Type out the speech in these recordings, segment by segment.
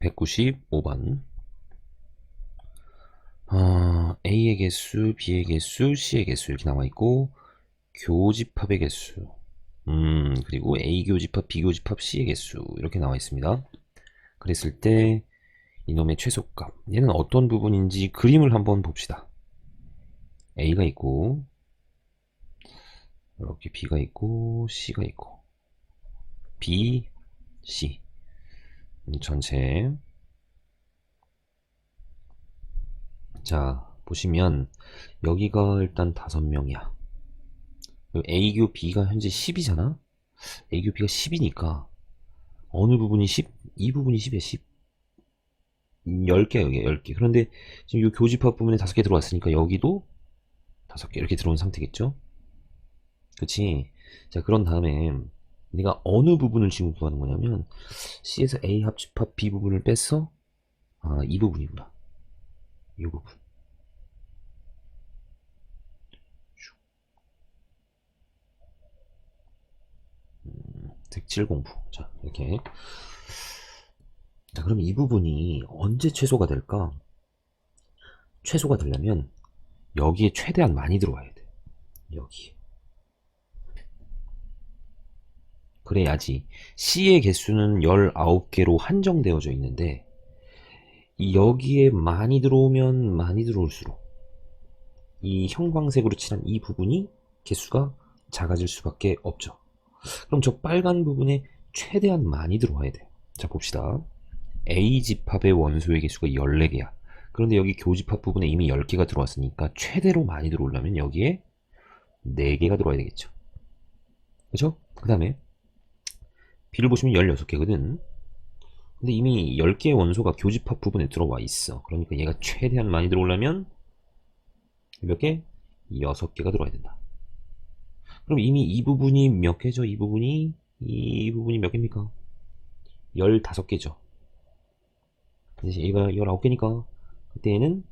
195번. 어, A의 개수, B의 개수, C의 개수 이렇게 나와 있고 교집합의 개수. 음, 그리고 A 교집합, B 교집합, C의 개수 이렇게 나와 있습니다. 그랬을 때 이놈의 최소값. 얘는 어떤 부분인지 그림을 한번 봅시다. A가 있고 이렇게 B가 있고 C가 있고 B, C 음, 전체. 자 보시면 여기가 일단 다섯 명이야. A교 B가 현재 10이잖아? A교 B가 10이니까 어느 부분이 10? 이 부분이 10이야 10 10개야 여기 10개. 그런데 지금 이 교집합 부분에 5개 들어왔으니까 여기도 5개 이렇게 들어온 상태겠죠? 그치? 자 그런 다음에 내가 어느 부분을 지금 구하는 거냐면 C에서 A 합집합 B 부분을 뺐어 아 이 부분이구나 이 부분. 음, 색칠 공부. 자 이렇게. 자 그럼 이 부분이 언제 최소가 될까? 최소가 되려면 여기에 최대한 많이 들어와야 돼. 여기 그래야지 C의 개수는 19개로 한정되어져 있는데 이 여기에 많이 들어오면 많이 들어올수록 이 형광색으로 칠한 이 부분이 개수가 작아질 수밖에 없죠. 그럼 저 빨간 부분에 최대한 많이 들어와야 돼. 자 봅시다. A 집합의 원소의 개수가 14개야. 그런데 여기 교집합 부분에 이미 10개가 들어왔으니까 최대로 많이 들어오려면 여기에 4개가 들어와야 되겠죠. 그죠? 그 다음에 B를 보시면 16개거든. 근데 이미 10개의 원소가 교집합 부분에 들어와 있어. 그러니까 얘가 최대한 많이 들어오려면 몇 개? 6개가 들어와야 된다. 그럼 이미 이 부분이 몇 개죠? 이 부분이 이 부분이 몇 개입니까? 15개죠. 이제 얘가 19개니까 그때는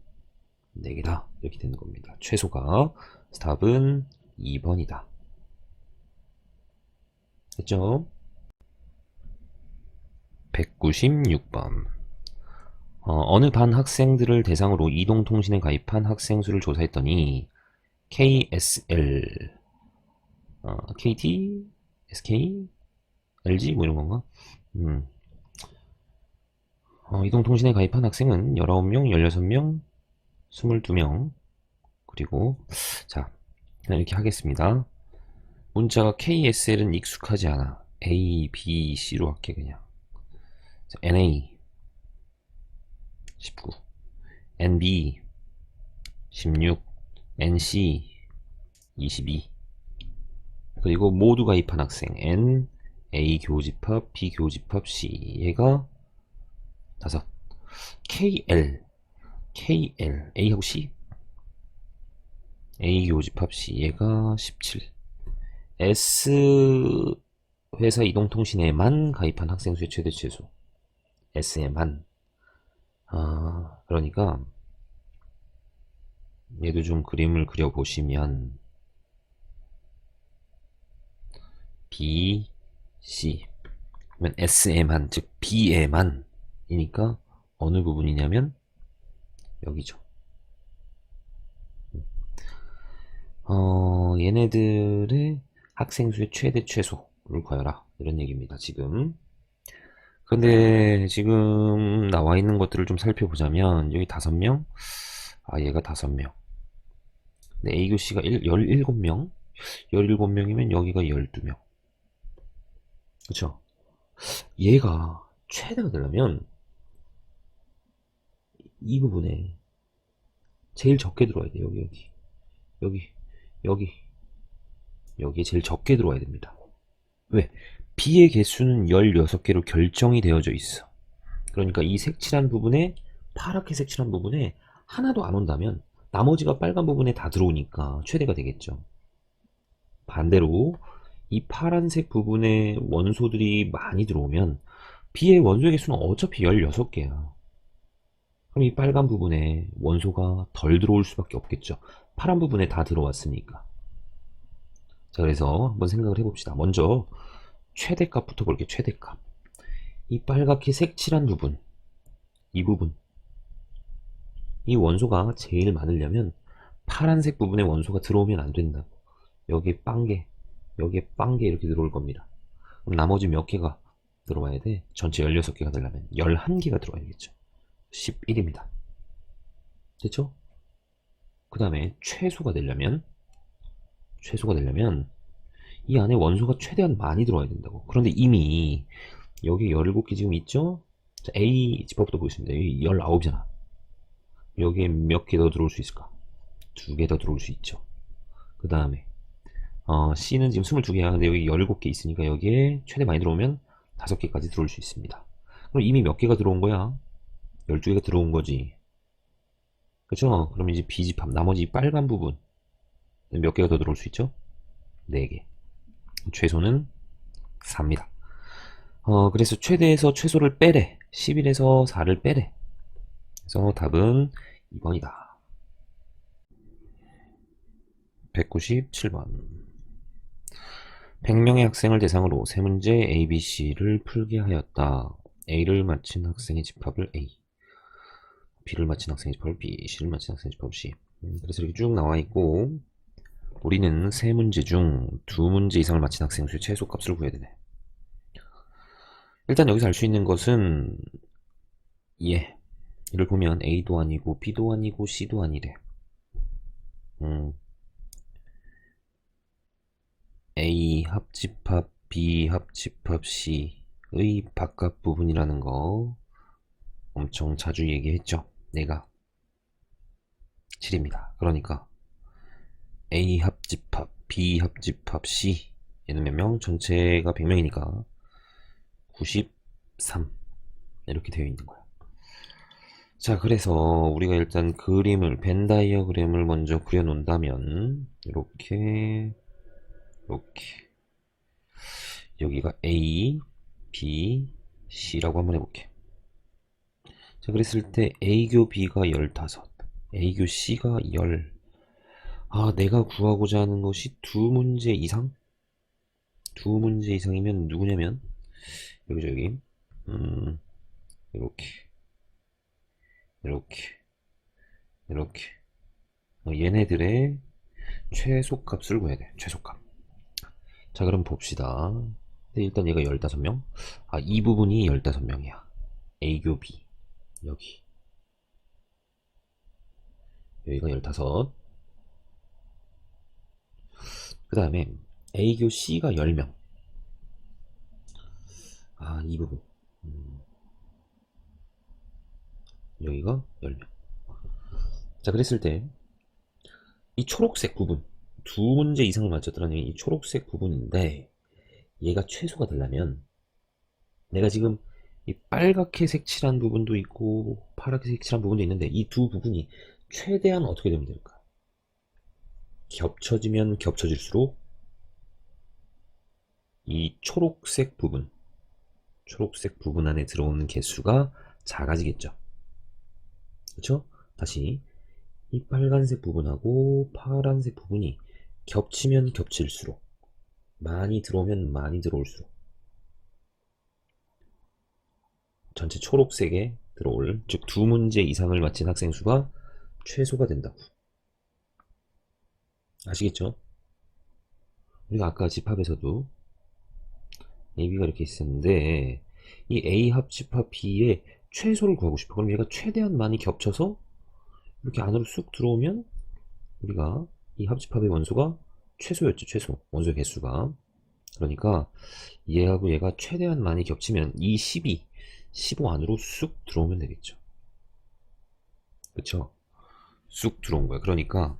4개다. 이렇게 되는 겁니다. 최소가 답은 2번이다. 됐죠? 196번. 어, 느반 학생들을 대상으로 이동통신에 가입한 학생 수를 조사했더니 KSL, 어, KT, SK, LG 뭐 이런 건가? 음. 어, 이동통신에 가입한 학생은 19명, 16명, 22명. 그리고 자, 그냥 이렇게 하겠습니다. 문자가 KSL은 익숙하지 않아. A, B, C로 할게 그냥. 자, NA 19 NB 16 NC 22 그리고 모두 가입한 학생 N A 교집합 B 교집합 C 얘가 다섯. KL KL A하고 C. A 교집합 C 얘가 17 S 회사 이동통신에만 가입한 학생 수의 최대 최소 SM한. 아 그러니까 얘도 좀 그림을 그려 보시면 B, C 그러면 SM한 즉 B에만 이니까 어느 부분이냐면 여기죠. 어 얘네들의 학생 수의 최대 최소를 구하라. 이런 얘기입니다 지금 근데 지금 나와 있는 것들을 좀 살펴보자면 여기 다섯 명, 아 얘가 다섯 명. 근데 A교씨가 17명, 17명이면 여기가 12명. 그쵸? 얘가 최대가 되려면 이 부분에 제일 적게 들어와야 돼 여기 여기 여기 여기 여기에 제일 적게 들어와야 됩니다. 왜? B의 개수는 16개로 결정이 되어져 있어. 그러니까 이 색칠한 부분에 파랗게 색칠한 부분에 하나도 안 온다면 나머지가 빨간 부분에 다 들어오니까 최대가 되겠죠. 반대로 이 파란색 부분에 원소들이 많이 들어오면 B의 원소의 개수는 어차피 16개야. 그럼 이 빨간 부분에 원소가 덜 들어올 수밖에 없겠죠. 파란 부분에 다 들어왔으니까. 자, 그래서 한번 생각을 해봅시다. 먼저 최대값부터 볼게요. 최대값. 이 빨갛게 색칠한 부분. 이 부분. 이 원소가 제일 많으려면 파란색 부분에 원소가 들어오면 안 된다고. 여기에 빵개, 여기에 빵개 이렇게 들어올 겁니다. 그럼 나머지 몇 개가 들어와야 돼? 전체 16개가 되려면 11개가 들어와야겠죠. 11입니다. 됐죠? 그 다음에 최소가 되려면 최소가 되려면 이 안에 원소가 최대한 많이 들어와야 된다고. 그런데 이미 여기 17개 지금 있죠? 자, A 집합부터 보겠습니다. 여기 19이잖아. 여기에 몇 개 더 들어올 수 있을까? 두 개 더 들어올 수 있죠. 그 다음에 어, C는 지금 22개야. 근데 여기 17개 있으니까 여기에 최대 많이 들어오면 5개까지 들어올 수 있습니다. 그럼 이미 몇 개가 들어온 거야? 12개가 들어온 거지. 그쵸? 그럼 이제 B집합, 나머지 빨간 부분. 몇 개가 더 들어올 수 있죠? 4개. 최소는 4입니다. 어, 그래서 최대에서 최소를 빼래. 11에서 4를 빼래. 그래서 답은 2번이다. 197번. 100명의 학생을 대상으로 세 문제 A, B, C를 풀게 하였다. A를 맞힌 학생의 집합을 A. B를 맞힌 학생의 집합을 B, C를 맞힌 학생의 집합을 C. 음, 그래서 이렇게 쭉 나와 있고, 우리는 세 문제 중 두 문제 이상을 맞힌 학생 수의 최소값을 구해야 되네. 일단 여기서 알 수 있는 것은 예. 이를 보면 A도 아니고 B도 아니고 C도 아니래. 음. A 합집합 B 합집합 C의 바깥 부분이라는 거 엄청 자주 얘기했죠. 내가 7입니다. 그러니까 A 합집합, B 합집합, C 얘는 몇 명? 전체가 100명이니까 93 이렇게 되어 있는 거야. 자, 그래서 우리가 일단 그림을 벤 다이어그램을 먼저 그려 놓는다면 이렇게 이렇게 여기가 A, B, C라고 한번 해볼게. 자, 그랬을 때 A교 B가 15, A교 C가 10. 아, 내가 구하고자 하는 것이 두 문제 이상? 두 문제 이상이면 누구냐면, 여기죠, 여기. 음, 이렇게. 이렇게. 이렇게. 어, 얘네들의 최소값을 구해야 돼, 최소값. 자, 그럼 봅시다. 일단 얘가 15명? 아, 이 부분이 15명이야. A교 B. 여기. 여기가 15. 그 다음에 A교 C가 10명. 아, 이 부분. 음. 여기가 10명. 자, 그랬을 때, 이 초록색 부분. 두 문제 이상을 맞췄더라는 이 초록색 부분인데, 얘가 최소가 되려면, 내가 지금 이 빨갛게 색칠한 부분도 있고, 파랗게 색칠한 부분도 있는데, 이 두 부분이 최대한 어떻게 되면 될까? 겹쳐지면 겹쳐질수록 이 초록색 부분, 초록색 부분 안에 들어오는 개수가 작아지겠죠. 그렇죠? 다시 이 빨간색 부분하고 파란색 부분이 겹치면 겹칠수록 많이 들어오면 많이 들어올수록 전체 초록색에 들어올 즉 두 문제 이상을 맞힌 학생 수가 최소가 된다고. 아시겠죠? 우리가 아까 집합에서도 AB가 이렇게 있었는데 이 A 합 집합 B의 최소를 구하고 싶어. 그럼 얘가 최대한 많이 겹쳐서 이렇게 안으로 쑥 들어오면 우리가 이 합집합의 원소가 최소였죠. 최소. 원소의 개수가. 그러니까 얘하고 얘가 최대한 많이 겹치면 이 12, 15 안으로 쑥 들어오면 되겠죠. 그쵸? 쑥 들어온 거야. 그러니까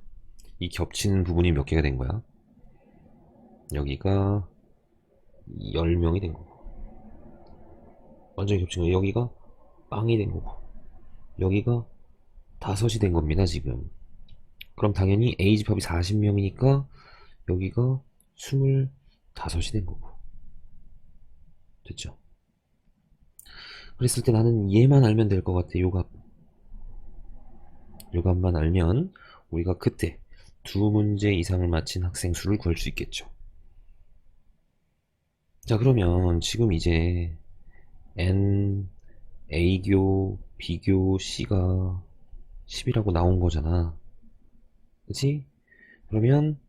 이 겹치는 부분이 몇 개가 된 거야? 여기가 10명이 된 거고. 완전히 겹친 거 여기가 빵이 된 거고. 여기가 다섯이 된 겁니다 지금. 그럼 당연히 A집합이 40명이니까 여기가 25이 된 거고. 됐죠? 그랬을 때 나는 얘만 알면 될 것 같아 요값 요값만 알면 우리가 그때 두 문제 이상을 맞힌 학생 수를 구할 수 있겠죠. 자, 그러면 지금 이제 N, A교, 비교 C가 10이라고 나온 거잖아. 그치? 그러면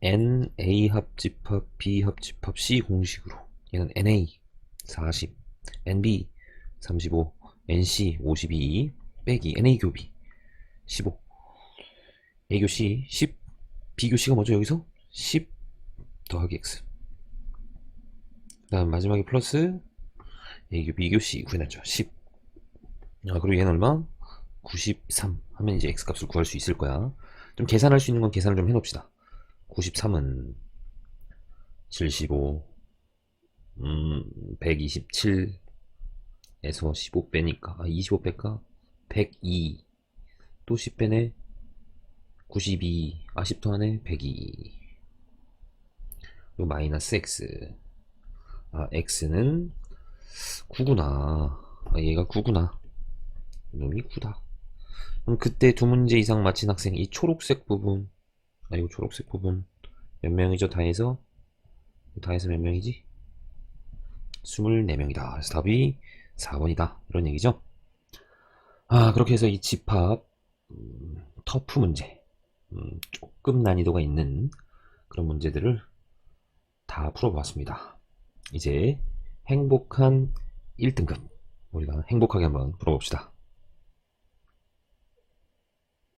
N A 합집합 B 합집합 C 공식으로 얘는 NA 40, NB 35, NC 52 빼기 NA 교비 15 A 교 C 10 C가 뭐죠 여기서? 10 더하기 X. 그 다음 마지막에 플러스 교 C 구해놨죠. 10 아, 그리고 얘는 얼마? 93 하면 이제 X 값을 구할 수 있을 거야. 좀 계산할 수 있는 건 계산을 좀 해놓읍시다. 93은 75, 음, 127에서 15 빼니까, 아, 25 뺄까? 102, 또 10 빼네? 92, 아, 10 더하네? 102. 그리고 마이너스 x. 아, x는 9구나. 아, 얘가 9구나. 놈이 9다. 그럼 그때 두 문제 이상 맞힌 학생, 이 초록색 부분, 아, 이거 초록색 부분 몇 명이죠? 다 해서 다 해서 몇 명이지? 24명이다. 그래서 답이 4번이다. 이런 얘기죠. 아, 그렇게 해서 이 집합 음, 터프 문제 음, 조금 난이도가 있는 그런 문제들을 다 풀어보았습니다. 이제 행복한 1등급 우리가 행복하게 한번 풀어봅시다.